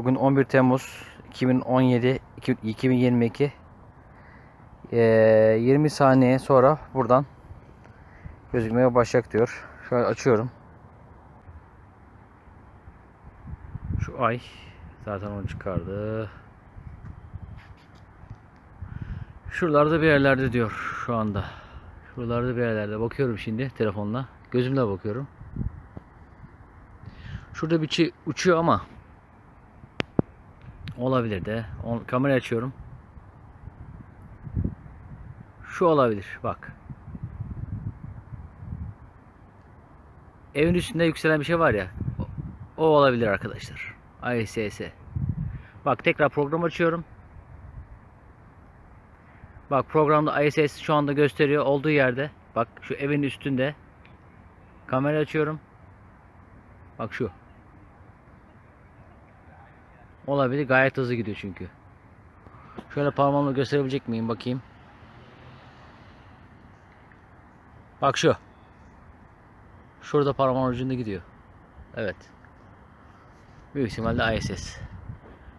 Bugün 11 Temmuz 2017 iki- 2022 Ee, 20 saniye sonra buradan gözükmeye başlayacak diyor. Şöyle açıyorum. Şu ay zaten onu çıkardı. Şuralarda bir yerlerde diyor şu anda. Şuralarda bir yerlerde bakıyorum şimdi telefonla. Gözümle bakıyorum. Şurada bir şey uçuyor ama olabilir de. On, kamera açıyorum. Şu olabilir. Bak. Evin üstünde yükselen bir şey var ya. O, olabilir arkadaşlar. ISS. Bak tekrar program açıyorum. Bak programda ISS şu anda gösteriyor olduğu yerde. Bak şu evin üstünde. Kamera açıyorum. Bak şu. Olabilir. Gayet hızlı gidiyor çünkü. Şöyle parmağımla gösterebilecek miyim bakayım. Bak şu. Şurada parmağın ucunda gidiyor. Evet. Büyük ihtimalle ISS.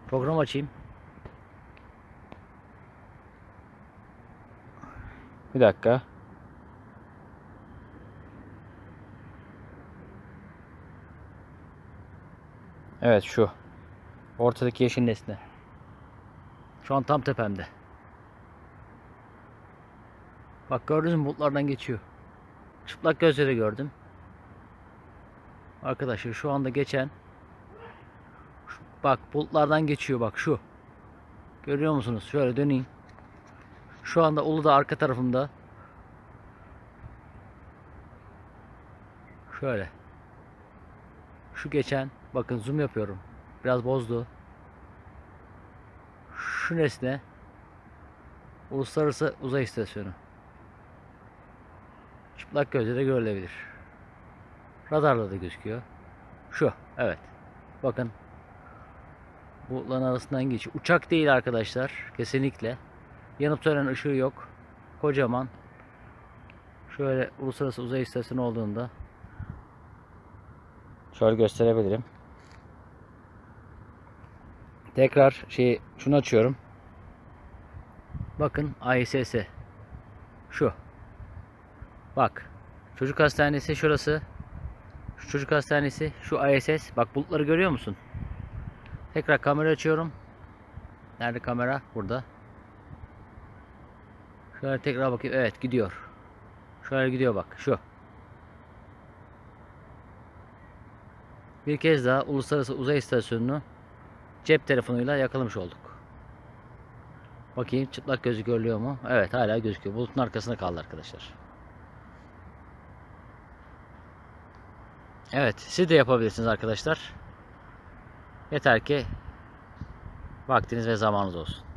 Program açayım. Bir dakika. Evet şu. Ortadaki yeşil nesne. Şu an tam tepemde. Bak gördünüz mü bulutlardan geçiyor. Çıplak gözle de gördüm. Arkadaşlar şu anda geçen bak bulutlardan geçiyor bak şu. Görüyor musunuz? Şöyle döneyim. Şu anda Uludağ arka tarafımda. Şöyle. Şu geçen bakın zoom yapıyorum. Biraz bozdu. Şu nesne Uluslararası Uzay İstasyonu. Çıplak gözle de görülebilir. Radarla da gözüküyor. Şu, evet. Bakın. Bulutların arasından geçiyor. Uçak değil arkadaşlar. Kesinlikle. Yanıp sönen ışığı yok. Kocaman. Şöyle Uluslararası Uzay İstasyonu olduğunda şöyle gösterebilirim. Tekrar şey şunu açıyorum. Bakın ISS. Şu. Bak. Çocuk hastanesi şurası. Şu çocuk hastanesi, şu ISS. Bak bulutları görüyor musun? Tekrar kamera açıyorum. Nerede kamera? Burada. Şöyle tekrar bakayım. Evet gidiyor. Şöyle gidiyor bak. Şu. Bir kez daha Uluslararası Uzay İstasyonu'nu cep telefonuyla yakalamış olduk. Bakayım çıplak gözü görülüyor mu? Evet hala gözüküyor. Bulutun arkasında kaldı arkadaşlar. Evet siz de yapabilirsiniz arkadaşlar. Yeter ki vaktiniz ve zamanınız olsun.